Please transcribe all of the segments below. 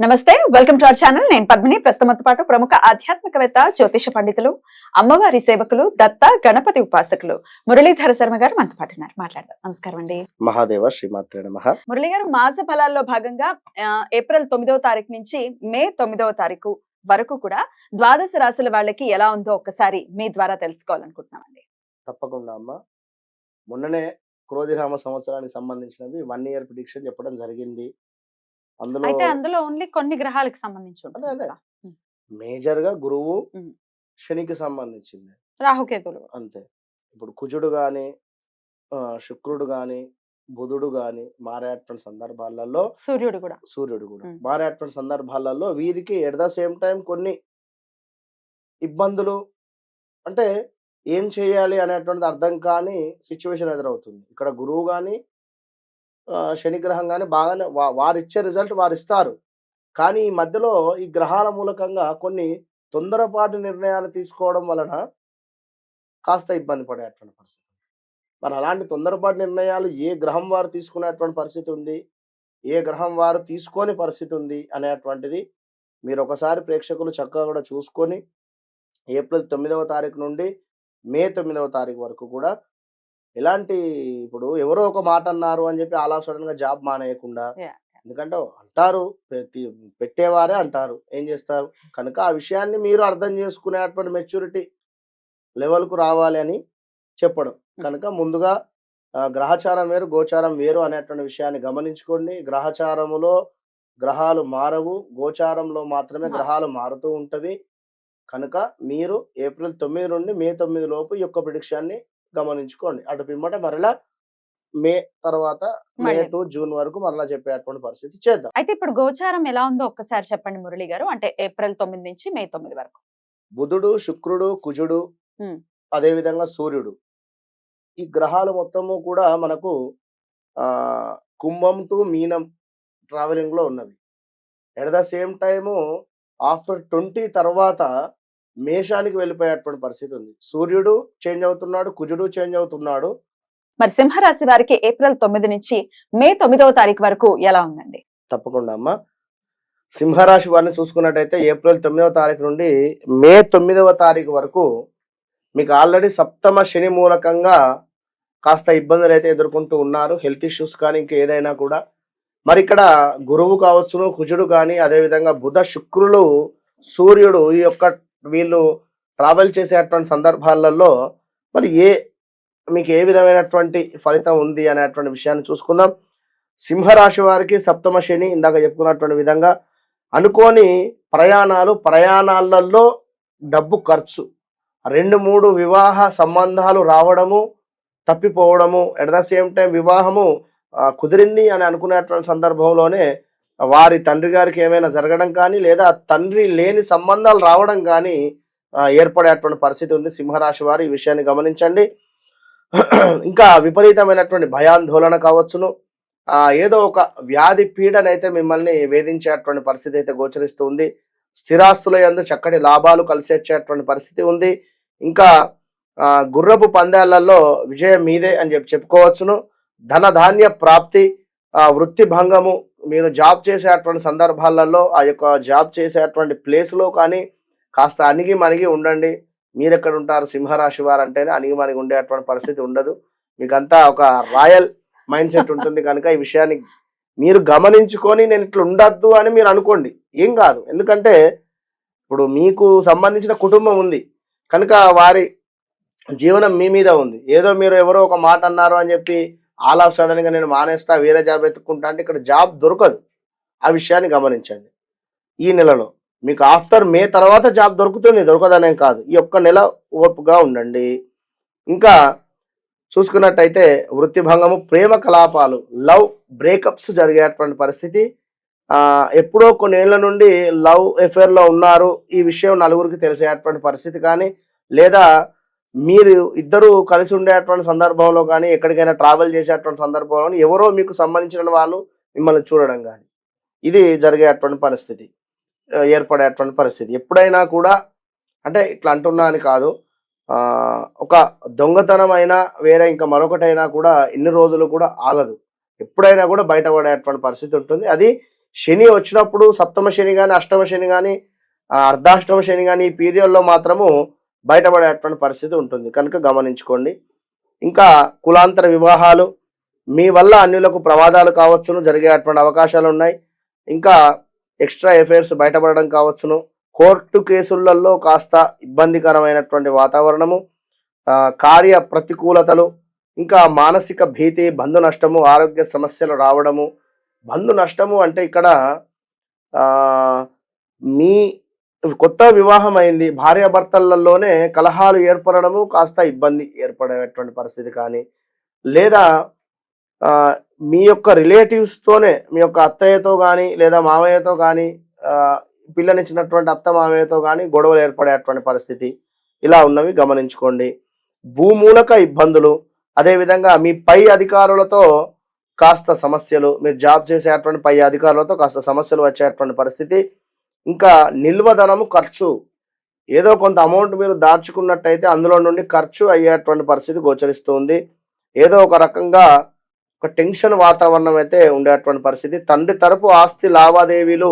నమస్తే welcome to our channel. నేను పద్మిని. ప్రస్తుతంతో పాటు ప్రముఖ ఆధ్యాత్మికవేత్త జ్యోతిష పండితులు అమ్మవారి సేవకులు దత్త గణపతి ఉపాసకులు మురళీధర శర్మ గారు మనతో పాటు ఉన్నారు. మాట్లాడదాం. నమస్కారం అండి. మహాదేవ శ్రీమాత్రే నమ. మురళి గారు మాస ఫలాల్లో భాగంగా ఏప్రిల్ తొమ్మిదవ తారీఖు నుంచి మే తొమ్మిదవ తారీఖు వరకు కూడా ద్వాదశ రాశుల వాళ్ళకి ఎలా ఉందో ఒక్కసారి మీ ద్వారా తెలుసుకోవాలనుకుంటున్నామండి. తప్పకుండా అమ్మ. మొన్ననే క్రోధిరామ సంవత్సరానికి సంబంధించినవి వన్ ఇయర్ ప్రిడిక్షన్ చెప్పడం జరిగింది. అందులో అయితే అందులో ఓన్లీ కొన్ని గ్రహాలకు సంబంధించి అదే, అదే. మేజర్గా గురువు. శనికి సంబంధించింది. రాహుకేతులు అంతే. ఇప్పుడు కుజుడు గాని శుక్రుడు గాని బుధుడు గాని మారేటువంటి సందర్భాలలో సూర్యుడు కూడా. సూర్యుడు కూడా. మారేటువంటి సందర్భాలలో వీరికి ఎట్ ద సేమ్ టైం కొన్ని ఇబ్బందులు అంటే ఏం చేయాలి అనేటువంటిది అర్థం కాని సిచ్యువేషన్ ఎదురవుతుంది. ఇక్కడ గురువు కానీ శనిగ్రహం కానీ బాగానే వా- రిజల్ట్ వారు ఇస్తారు కానీ ఈ మధ్యలో ఈ గ్రహాల మూలకంగా కొన్ని తొందరపాటు నిర్ణయాలు తీసుకోవడం వలన కాస్త ఇబ్బంది పడేటువంటి పరిస్థితి మరి అలాంటి తొందరపాటు నిర్ణయాలు ఏ గ్రహం వారు తీసుకునేటువంటి పరిస్థితి ఉంది? ఏ గ్రహం వారు తీసుకోని పరిస్థితి ఉంది? అనేటువంటిది మీరు ఒకసారి ప్రేక్షకులు చక్కగా కూడా చూసుకొని ఏప్రిల్ తొమ్మిదవ తారీఖు నుండి మే తొమ్మిదవ తారీఖు వరకు కూడా ఎలాంటి ఇప్పుడు ఎవరో ఒక మాట అన్నారు అని చెప్పి అలా సడన్గా జాబ్ మానేయకుండా. ఎందుకంటే అంటారు పెట్టేవారే అంటారు. ఏం చేస్తారు? కనుక ఆ విషయాన్ని మీరు అర్థం చేసుకునేటువంటి మెచ్యూరిటీ లెవెల్కు రావాలి అని చెప్పడం. కనుక ముందుగా గ్రహచారం వేరు గోచారం వేరు అనేటువంటి విషయాన్ని గమనించుకోండి. గ్రహచారములో గ్రహాలు మారవు గోచారంలో మాత్రమే గ్రహాలు మారుతూ ఉంటవి. కనుక మీరు ఏప్రిల్ తొమ్మిది నుండి మే తొమ్మిది లోపు ఈ యొక్క ప్రిడిక్షన్ని గమనించుకోండి. అటు పిమ్మట మరలా మే తర్వాత మే. టు జూన్ వరకు మరలా చెప్పేటువంటి పరిస్థితి చేద్దాం. అయితే ఇప్పుడు గోచారం ఎలా ఉందో ఒక్కసారి చెప్పండి మురళి గారు. అంటే ఏప్రిల్ తొమ్మిది నుంచి మే తొమ్మిది వరకు. బుధుడు శుక్రుడు కుజుడు. అదే విధంగా సూర్యుడు. ఈ గ్రహాలు మొత్తము కూడా మనకు ఆ కుంభం టు మీనం ట్రావెలింగ్లో ఉన్నవి. At the same time after twenty తర్వాత మేషానికి వెళ్ళిపోయేటువంటి పరిస్థితి ఉంది. సూర్యుడు చేంజ్ అవుతున్నాడు కుజుడు చేంజ్ అవుతున్నాడు. మరి సింహరాశి వారికి ఏప్రిల్ తొమ్మిది నుంచి మే తొమ్మిదవ తారీఖు వరకు ఎలా ఉందండి? తప్పకుండా అమ్మ. సింహరాశి వారిని చూసుకున్నట్టయితే ఏప్రిల్ తొమ్మిదవ తారీఖు నుండి మే తొమ్మిదవ తారీఖు వరకు మీకు ఆల్రెడీ సప్తమ శని మూలకంగా కాస్త ఇబ్బందులు అయితే ఎదుర్కొంటూ ఉన్నారు. హెల్త్ ఇష్యూస్ కానీ ఇంకా ఏదైనా కూడా. మరి ఇక్కడ గురువు కావచ్చును కుజుడు కానీ అదేవిధంగా బుధ శుక్రులు సూర్యుడు ఈ యొక్క వీళ్ళు ట్రావెల్ చేసేటువంటి సందర్భాలలో మరి ఏ మీకు ఏ విధమైనటువంటి ఫలితం ఉంది అనేటువంటి విషయాన్ని చూసుకుందాం. సింహరాశి వారికి సప్తమ శని ఇందాక చెప్పుకున్నటువంటి విధంగా అనుకోని ప్రయాణాలు ప్రయాణాలలో డబ్బు ఖర్చు. రెండు మూడు వివాహ సంబంధాలు రావడము తప్పిపోవడము ఎట్ ద సేమ్ టైం వివాహము కుదిరింది అని అనుకునేటువంటి సందర్భంలోనే వారి తండ్రి గారికి ఏమైనా జరగడం కానీ లేదా తండ్రి లేని సంబంధాలు రావడం కానీ ఏర్పడేటువంటి పరిస్థితి ఉంది. సింహరాశి వారు ఈ విషయాన్ని గమనించండి. ఇంకా విపరీతమైనటువంటి భయాందోళన కావచ్చును. ఏదో ఒక వ్యాధి పీడనైతే మిమ్మల్ని వేధించేటువంటి పరిస్థితి అయితే గోచరిస్తుంది స్థిరాస్తుల యందు చక్కటి లాభాలు కలిసేచ్చేటువంటి పరిస్థితి ఉంది. ఇంకా గుర్రపు పందాలలో విజయం మీదే అని చెప్పి చెప్పుకోవచ్చును. ధన ధాన్య ప్రాప్తి వృత్తి భంగము మీరు జాబ్ చేసేటువంటి సందర్భాలలో ఆ యొక్క జాబ్ చేసేటువంటి ప్లేస్లో కానీ కాస్త అణిగి మణిగి ఉండండి. మీరు ఎక్కడ ఉంటారు? సింహరాశి వారు అంటేనే అణిగి మణిగి ఉండేటువంటి పరిస్థితి ఉండదు. మీకంతా ఒక రాయల్ మైండ్ సెట్ ఉంటుంది కనుక ఈ విషయాన్ని మీరు గమనించుకొని నేను ఇట్లా ఉండద్దు అని మీరు అనుకోండి. ఏం కాదు. ఎందుకంటే ఇప్పుడు మీకు సంబంధించిన కుటుంబం ఉంది. కనుక వారి జీవనం మీ మీద ఉంది. ఏదో మీరు ఎవరో ఒక మాట అన్నారు అని చెప్పి ఆల్ ఆఫ్ సడన్గా నేను మానేస్తా వేరే జాబ్ ఎత్తుకుంటా అంటే ఇక్కడ జాబ్ దొరకదు. ఆ విషయాన్ని గమనించండి. ఈ నెలలో మీకు ఆఫ్టర్ మే తర్వాత జాబ్ దొరుకుతుంది దొరకదనేం కాదు. ఈ ఒక్క నెల ఓర్పుగా ఉండండి. ఇంకా చూసుకున్నట్టయితే వృత్తి భంగము ప్రేమ కలాపాలు లవ్ బ్రేకప్స్ జరిగేటువంటి పరిస్థితి. ఎప్పుడో కొన్నేళ్ళ నుండి లవ్ అఫేర్ ఉన్నారు. ఈ విషయం నలుగురికి తెలిసేటువంటి పరిస్థితి కానీ లేదా మీరు ఇద్దరు కలిసి ఉండేటువంటి సందర్భంలో కానీ ఎక్కడికైనా ట్రావెల్ చేసేటువంటి సందర్భంలో కానీ ఎవరో మీకు సంబంధించిన వాళ్ళు మిమ్మల్ని చూడడం కానీ ఇది జరిగేటువంటి పరిస్థితి. ఏర్పడేటువంటి పరిస్థితి. ఎప్పుడైనా కూడా అంటే ఇట్లా అంటున్నా అని కాదు ఒక దొంగతనం అయినా వేరే ఇంకా మరొకటైనా కూడా ఇన్ని రోజులు కూడా ఆగదు. ఎప్పుడైనా కూడా బయటపడేటువంటి పరిస్థితి ఉంటుంది. అది శని వచ్చినప్పుడు సప్తమ శని కానీ అష్టమ శని కానీ అర్ధాష్టమ శని కానీ ఈ పీరియడ్లో మాత్రము బయటపడేటువంటి పరిస్థితి ఉంటుంది. కనుక గమనించుకోండి. ఇంకా కులాంతర వివాహాలు మీ వల్ల అన్యులకు ప్రమాదాలు కావచ్చును జరిగేటువంటి అవకాశాలు ఉన్నాయి ఇంకా ఎక్స్ట్రా ఎఫైర్స్ బయటపడడం కావచ్చును. కోర్టు కేసులలో కాస్త ఇబ్బందికరమైనటువంటి వాతావరణము కార్య ప్రతికూలతలు ఇంకా మానసిక భీతి బంధు నష్టము ఆరోగ్య సమస్యలు రావడము. బంధు నష్టము అంటే ఇక్కడ మీ కొత్త వివాహం అయింది. భార్యాభర్తలలోనే కలహాలు ఏర్పడడము కాస్త ఇబ్బంది ఏర్పడేటువంటి పరిస్థితి కానీ లేదా మీ యొక్క రిలేటివ్స్తోనే మీ యొక్క అత్తయ్యతో కానీ లేదా మామయ్యతో కానీ పిల్లనిచ్చినటువంటి అత్త మామయ్యతో కానీ గొడవలు ఏర్పడేటువంటి పరిస్థితి ఇలా ఉన్నవి గమనించుకోండి. భూమూలక ఇబ్బందులు అదేవిధంగా మీ పై అధికారులతో కాస్త సమస్యలు మీరు జాబ్ చేసేటువంటి పై అధికారులతో కాస్త సమస్యలు వచ్చేటువంటి పరిస్థితి ఇంకా నిల్వధనము ఖర్చు. ఏదో కొంత అమౌంట్ మీరు దాచుకున్నట్టయితే అందులో నుండి ఖర్చు అయ్యేటువంటి పరిస్థితి గోచరిస్తుంది. ఏదో ఒక రకంగా ఒక టెన్షన్ వాతావరణం అయితే ఉండేటువంటి పరిస్థితి. తండ్రి తరపు ఆస్తి లావాదేవీలు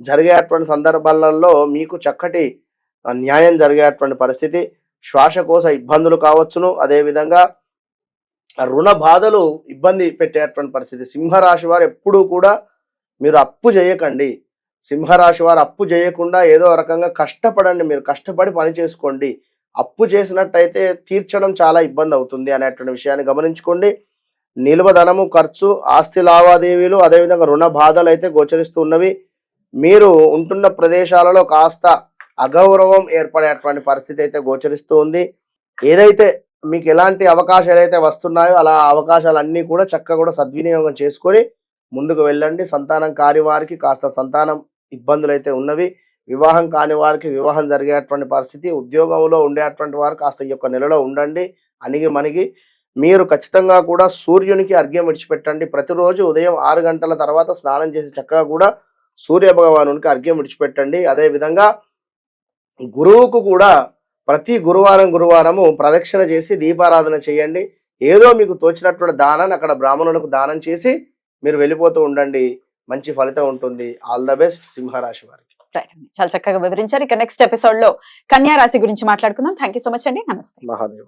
జరిగేటువంటి సందర్భాలలో మీకు చక్కటి న్యాయం జరిగేటువంటి పరిస్థితి. శ్వాసకోశ ఇబ్బందులు కావచ్చును. అదేవిధంగా రుణ బాధలు ఇబ్బంది పెట్టేటువంటి పరిస్థితి. సింహరాశి వారు ఎప్పుడూ కూడా మీరు అప్పు చేయకండి. సింహరాశి వారు అప్పు చేయకుండా ఏదో రకంగా కష్టపడండి మీరు కష్టపడి పని చేసుకోండి. అప్పు చేసినట్టయితే తీర్చడం చాలా ఇబ్బంది అవుతుంది అనేటువంటి విషయాన్ని గమనించుకోండి. నిల్వ ధనము ఖర్చు ఆస్తి లావాదేవీలు అదేవిధంగా రుణ బాధలు అయితే గోచరిస్తూ ఉన్నవి. మీరు ఉంటున్న ప్రదేశాలలో కాస్త అగౌరవం ఏర్పడేటువంటి పరిస్థితి అయితే గోచరిస్తూ ఉంది. ఏదైతే మీకు ఎలాంటి అవకాశాలు అయితే వస్తున్నాయో అలా అవకాశాలన్నీ కూడా చక్కగా కూడా సద్వినియోగం చేసుకొని ముందుకు వెళ్ళండి. సంతానం కారి వారికి కాస్త సంతానం ఇబ్బందులు అయితే ఉన్నవి. వివాహం కాని వారికి వివాహం జరిగేటువంటి పరిస్థితి ఉద్యోగంలో ఉండేటువంటి వారు కాస్త ఈ యొక్క నెలలో ఉండండి అణిగి మణిగి. మీరు ఖచ్చితంగా కూడా సూర్యునికి అర్ఘ్యం విడిచిపెట్టండి. ప్రతిరోజు ఉదయం ఆరు గంటల తర్వాత స్నానం చేసి చక్కగా కూడా సూర్య భగవానునికి అర్ఘ్యం విడిచిపెట్టండి. అదే విధంగా గురువుకు కూడా ప్రతి గురువారం గురువారము ప్రదక్షిణ చేసి దీపారాధన చేయండి. ఏదో మీకు తోచినటువంటి దానాన్ని అక్కడ బ్రాహ్మణులకు దానం చేసి మీరు వెళ్ళిపోతూ ఉండండి. మంచి ఫలితం ఉంటుంది. ఆల్ ద బెస్ట్ సింహరాశి వారికి. చాలా చక్కగా వివరించారు. ఇక నెక్స్ట్ ఎపిసోడ్లో కన్యా రాశి గురించి మాట్లాడుకుందాం. థ్యాంక్ యూ సో మచ్ అండి. నమస్తే. మహాదేవ్.